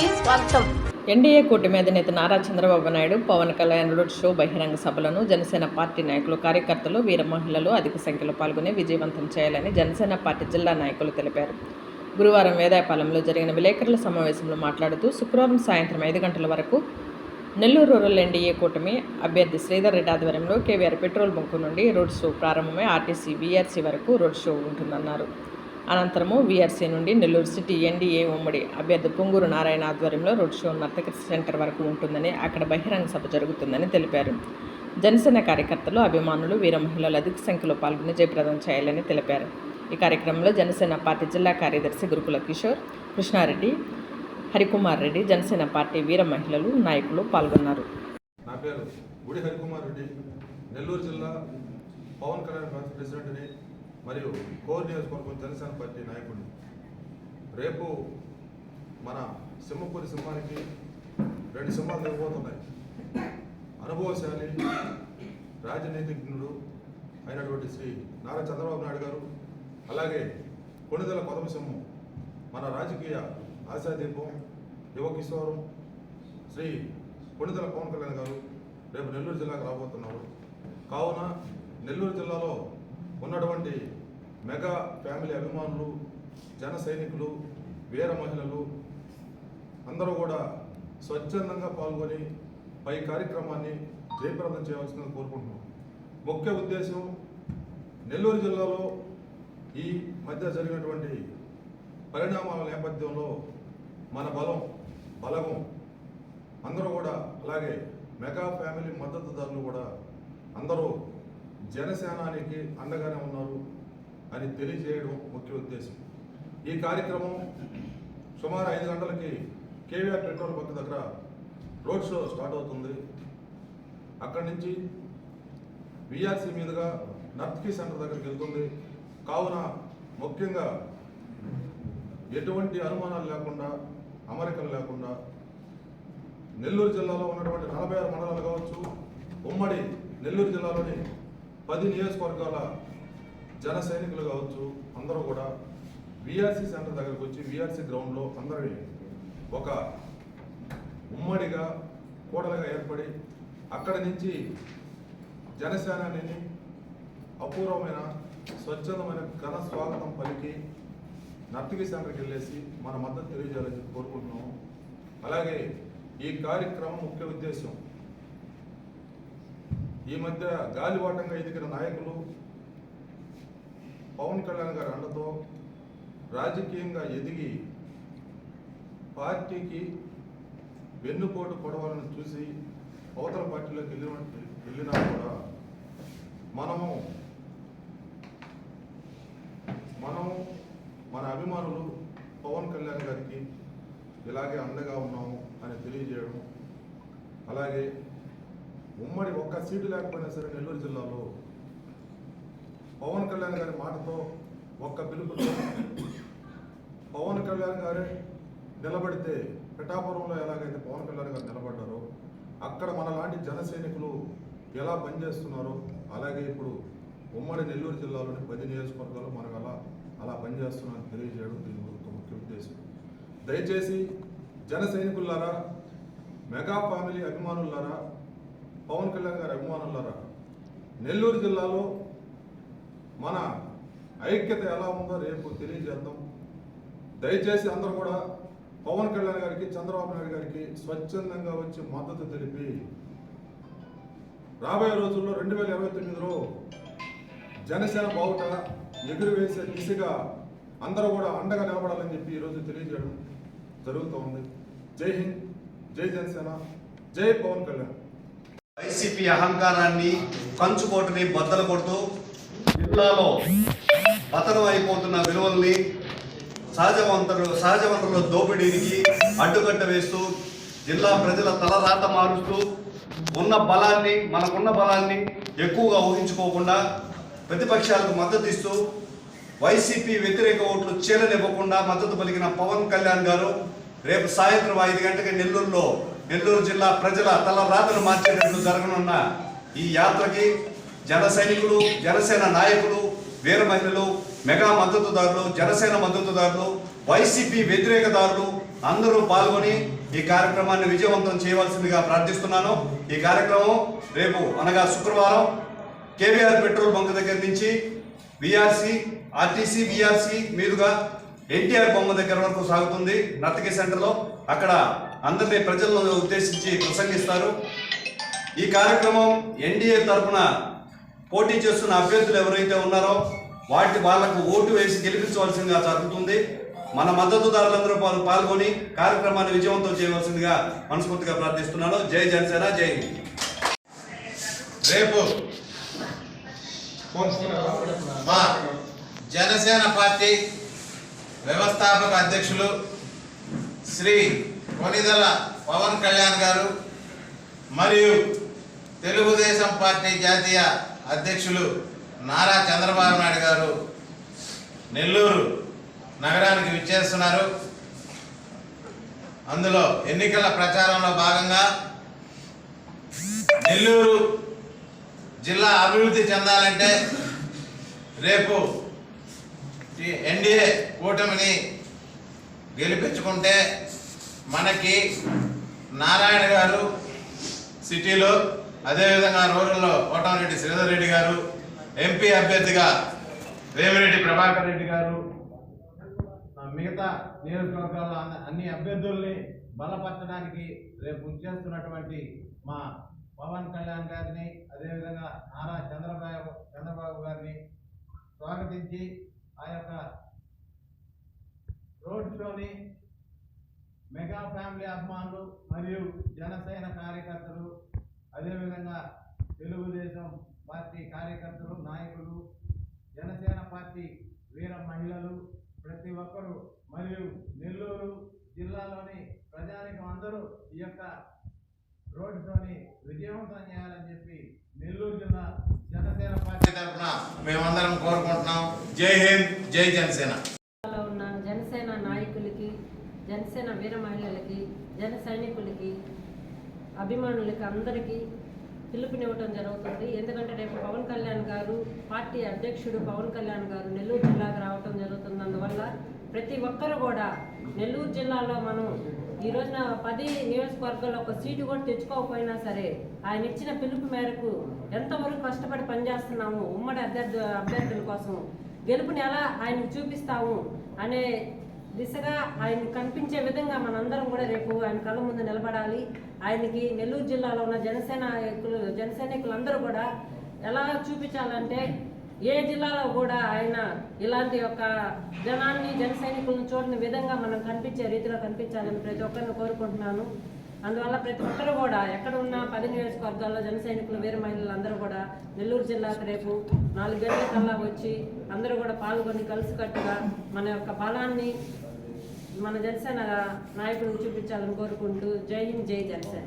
స్వాగతం. ఎన్డీఏ కూటమి అధినేత నారా చంద్రబాబు నాయుడు పవన్ కళ్యాణ్ రోడ్ షో బహిరంగ సభలను జనసేన పార్టీ నాయకులు కార్యకర్తలు వీర మహిళలు అధిక సంఖ్యలో పాల్గొని విజయవంతం చేయాలని జనసేన పార్టీ జిల్లా నాయకులు తెలిపారు. గురువారం వేదాయపాలెంలో జరిగిన విలేకరుల సమావేశంలో మాట్లాడుతూ శుక్రవారం సాయంత్రం ఐదు గంటల వరకు నెల్లూరు రూరల్ ఎన్డీఏ కూటమి అభ్యర్థి శ్రీధర్ రెడ్డి ఆధ్వర్యంలో కేవీఆర్ పెట్రోల్ బంకు నుండి రోడ్ షో ప్రారంభమై ఆర్టీసీ వీఆర్సీ వరకు రోడ్ షో ఉంటుందన్నారు. అనంతరము వీఆర్సీ నుండి నెల్లూరు సిటీ ఎన్డీఏ ఉమ్మడి అభ్యర్థి పొంగూరు నారాయణ ఆధ్వర్యంలో రోడ్ షో నర్తక సెంటర్ వరకు ఉంటుందని అక్కడ బహిరంగ సభ జరుగుతుందని తెలిపారు. జనసేన కార్యకర్తలు అభిమానులు వీర మహిళలు అధిక సంఖ్యలో పాల్గొని జయప్రదం చేయాలని తెలిపారు. ఈ కార్యక్రమంలో జనసేన పార్టీ జిల్లా కార్యదర్శి గురుకుల కిషోర్ కృష్ణారెడ్డి హరికుమార్ రెడ్డి జనసేన పార్టీ వీర మహిళలు నాయకులు పాల్గొన్నారు. నా పేరు గుడి హరికుమార్ రెడ్డి. నెల్లూరు జిల్లా పవన్ కళ్యాణ్ ప్రెసిడెంట్ని మరియు కోర్ నియోజకవర్గం జనసేన పార్టీ నాయకుడు. రేపు మన సింహపూరి సింహానికి రెండు సింహాలు నిలబోతున్నాయి అనుభవశాలి రాజనీతిజ్ఞుడు అయినటువంటి శ్రీ నారా చంద్రబాబు నాయుడు గారు అలాగే కొణిదెల కొదమ సింహం మన రాజకీయ ఆశాదీపం యువకిశోరం శ్రీ కొణిదెల పవన్ కళ్యాణ్ గారు రేపు నెల్లూరు జిల్లాకు రాబోతున్నారు. కావున నెల్లూరు జిల్లాలో ఉన్నటువంటి మెగా ఫ్యామిలీ అభిమానులు జన సైనికులు వీర మహిళలు అందరూ కూడా స్వచ్ఛందంగా పాల్గొని పై కార్యక్రమాన్ని జయప్రదం చేయవలసిందని కోరుకుంటున్నాం. ముఖ్య ఉద్దేశం నెల్లూరు జిల్లాలో ఈ మధ్య జరిగినటువంటి పరిణామాల నేపథ్యంలో మన బలం బలగం అందరూ కూడా అలాగే మెగా ఫ్యామిలీ మద్దతుదారులు కూడా అందరూ జనసేనానికి అండగానే ఉన్నారు. అని తెలియజేయడం ముఖ్య ఉద్దేశం. ఈ కార్యక్రమం సుమారు ఐదు గంటలకి కేవీఆర్ పెట్రోల్ బంక్ దగ్గర రోడ్ షో స్టార్ట్ అవుతుంది. అక్కడి నుంచి విఆర్సీ మీదుగా నర్త్కీ సెంటర్ దగ్గరికి వెళ్తుంది. కావున ముఖ్యంగా ఎటువంటి అనుమానాలు లేకుండా అమరికలు లేకుండా నెల్లూరు జిల్లాలో ఉన్నటువంటి నలభై ఆరు మండలాలు కావచ్చు ఉమ్మడి నెల్లూరు జిల్లాలోని పది నియోజకవర్గాల జన సైనికులు కావచ్చు అందరూ కూడా విఆర్సీ సెంటర్ దగ్గరకు వచ్చి విఆర్సీ గ్రౌండ్లో అందరి ఒక ఉమ్మడిగా కూడలుగా ఏర్పడి అక్కడి నుంచి జనసేనాని అపూర్వమైన స్వచ్ఛందమైన ఘన స్వాగతం పలికి నర్తకి సెంటర్కి వెళ్ళేసి మన మద్దతు తెలియజేయాలని చెప్పి కోరుకుంటున్నాము. అలాగే ఈ కార్యక్రమం ముఖ్య ఉద్దేశం ఈ మధ్య గాలివాటంగా ఎదిగిన నాయకులు పవన్ కళ్యాణ్ గారి అండతో రాజకీయంగా ఎదిగి పార్టీకి వెన్నుపోటు పొడవాలని చూసి అవతల పార్టీలోకి వెళ్ళిన వెళ్ళినా కూడా మనము మనము మన అభిమానులు పవన్ కళ్యాణ్ గారికి ఇలాగే అండగా ఉన్నాము అని తెలియజేయడం అలాగే ఉమ్మడి ఒక్క సీటు లేకపోయినా సరే నెల్లూరు జిల్లాలో పవన్ కళ్యాణ్ గారి మాటతో ఒక్క పిలుపుతో పవన్ కళ్యాణ్ గారే నిలబడితే పిఠాపురంలో ఎలాగైతే పవన్ కళ్యాణ్ గారు నిలబడ్డారో అక్కడ మన లాంటి జన సైనికులు ఎలా పనిచేస్తున్నారో అలాగే ఇప్పుడు ఉమ్మడి నెల్లూరు జిల్లాలోని పది నియోజకవర్గాలు మనకు అలా అలా పనిచేస్తున్నారని తెలియజేయడం దీని ఒక ముఖ్య ఉద్దేశం. దయచేసి జన సైనికులారా మెగా ఫ్యామిలీ అభిమానులారా పవన్ కళ్యాణ్ గారి అభిమానులారా నెల్లూరు జిల్లాలో మన ఐక్యత ఎలా ఉందో రేపు తెలియజేద్దాం. దయచేసి అందరూ కూడా పవన్ కళ్యాణ్ గారికి చంద్రబాబు నాయుడు గారికి స్వచ్ఛందంగా వచ్చి మద్దతు తెలిపి రాబోయే రోజుల్లో రెండు వేల ఇరవై తొమ్మిదిలో జనసేన బావుట ఎగురువేసే దిశగా అందరూ కూడా అండగా నిలబడాలని చెప్పి ఈరోజు తెలియజేయడం జరుగుతూ ఉంది. జై హింద్ జై జనసేన జై పవన్ కళ్యాణ్. వైసీపీ అహంకారాన్ని కంచుకోటని బద్దలు కొడుతూ జిల్లాలో పతనం అయిపోతున్న విలువల్ని సహజ వనరులు సహజ వనరుల దోపిడీకి అడ్డుకట్ట వేస్తూ జిల్లా ప్రజల తలరాత మారుస్తూ ఉన్న బలాన్ని మనకున్న బలాన్ని ఎక్కువగా ఊహించుకోకుండా ప్రతిపక్షాలకు మద్దతు ఇస్తూ వైసీపీ వ్యతిరేక ఓట్లు చీలనివ్వకుండా మద్దతు పలికిన పవన్ కళ్యాణ్ గారు రేపు సాయంత్రం ఐదు గంటకి నెల్లూరులో నెల్లూరు జిల్లా ప్రజల తల రాతను మార్చేటట్లు జరగనున్న ఈ యాత్రకి జన సైనికులు జనసేన నాయకులు వీర మహిళలు మెగా మద్దతుదారులు జనసేన మద్దతుదారులు వైసీపీ వ్యతిరేకదారులు అందరూ పాల్గొని ఈ కార్యక్రమాన్ని విజయవంతం చేయవలసిందిగా ప్రార్థిస్తున్నాను. ఈ కార్యక్రమం రేపు అనగా శుక్రవారం కేవీఆర్ పెట్రోల్ బంక్ దగ్గర నుంచి విఆర్సి ఆర్టీసీ విఆర్సి మీదుగా ఎన్టీఆర్ బొమ్మ దగ్గర వరకు సాగుతుంది. నర్తకి సెంటర్లో అక్కడ అందరినీ ప్రజలను ఉద్దేశించి ప్రసంగిస్తారు. ఈ కార్యక్రమం ఎన్డీఏ తరఫున పోటీ చేస్తున్న అభ్యర్థులు ఎవరైతే ఉన్నారో వాటి వాళ్ళకు ఓటు వేసి గెలిపించవలసిందిగా జరుగుతుంది. మన మద్దతుదారులందరూ పాల్- పాల్గొని కార్యక్రమాన్ని విజయవంతం చేయవలసిందిగా మనస్ఫూర్తిగా ప్రార్థిస్తున్నాను. జై జనసేన జై రేపు మా జనసేన పార్టీ వ్యవస్థాపక అధ్యక్షులు శ్రీ కొనిదల పవన్ కళ్యాణ్ గారు మరియు తెలుగుదేశం పార్టీ జాతీయ అధ్యక్షులు నారా చంద్రబాబు నాయుడు గారు నెల్లూరు నగరానికి విచ్చేస్తున్నారు. అందులో ఎన్నికల ప్రచారంలో భాగంగా నెల్లూరు జిల్లా అభివృద్ధి చెందాలంటే రేపు ఈ ఎన్డీఏ కూటమిని గెలిపించుకుంటే మనకి నారాయణ గారు సిటీలో అదేవిధంగా రూరల్లో కోటమిరెడ్డి శ్రీధర్ రెడ్డి గారు ఎంపీ అభ్యర్థిగా రేవిరెడ్డి ప్రభాకర్ రెడ్డి గారు మిగతా నియోజకవర్గాల్లో అన్ని- అన్ని అభ్యర్థుల్ని బలపరచడానికి రేపు చేస్తున్నటువంటి మా పవన్ కళ్యాణ్ గారిని అదేవిధంగా నారా చంద్రబాబు చంద్రబాబు గారిని స్వాగతించి ఆ యొక్క రోడ్ షోని మెగా ఫ్యామిలీ అభిమానులు మరియు జనసేన కార్యకర్తలు అదేవిధంగా తెలుగుదేశం పార్టీ కార్యకర్తలు నాయకులు జనసేన పార్టీ వీర మహిళలు ప్రతి ఒక్కరూ మరియు నెల్లూరు జిల్లాలోని ప్రజానికం అందరూ ఈ యొక్క రోడ్డుతోని విజయవంతం చేయాలని చెప్పి నెల్లూరు జిల్లా జనసేన పార్టీ తరఫున మేమందరం కోరుకుంటున్నాం. జై హింద్ జై జనసేన. జిల్లాలో ఉన్న జనసేన నాయకులకి జనసేన వీర మహిళలకి జన సైనికులకి అభిమానులకి అందరికీ పిలుపునివ్వటం జరుగుతుంది. ఎందుకంటే రేపు పవన్ కళ్యాణ్ గారు పార్టీ అధ్యక్షుడు పవన్ కళ్యాణ్ గారు నెల్లూరు జిల్లాకు రావటం జరుగుతుంది. అందువల్ల ప్రతి ఒక్కరు కూడా నెల్లూరు జిల్లాలో మనం ఈ రోజున పది నియోజకవర్గాల్లో ఒక సీటు కూడా తెచ్చుకోకపోయినా సరే ఆయన ఇచ్చిన పిలుపు మేరకు ఎంతవరకు కష్టపడి పనిచేస్తున్నాము ఉమ్మడి అభ్యర్థు అభ్యర్థుల కోసం గెలుపుని ఎలా ఆయనకు చూపిస్తాము అనే దిశగా ఆయన కనిపించే విధంగా మనందరం కూడా రేపు ఆయన కళ్ళ ముందు నిలబడాలి. ఆయనకి నెల్లూరు జిల్లాలో ఉన్న జనసేనకులు జనసైనికులందరూ కూడా ఎలా చూపించాలంటే ఏ జిల్లాలో కూడా ఆయన ఇలాంటి ఒక జనాన్ని జనసైనికులను చూడని విధంగా మనం కనిపించే రీతిలో కనిపించాలని ప్రతి ఒక్కరిని కోరుకుంటున్నాను. అందువల్ల ప్రతి ఒక్కరు కూడా ఎక్కడ ఉన్న పది నియోజకవర్గాల్లో జన సైనికులు వీర మహిళలు అందరూ కూడా నెల్లూరు జిల్లాకు రేపు నాలుగు గంటల కల్లా వచ్చి అందరూ కూడా పాల్గొని కలిసికట్టుగా మన యొక్క బలాన్ని మన జనసేన నాయకుడికి చూపించాలని కోరుకుంటూ జై హింద్ జై జనసేన.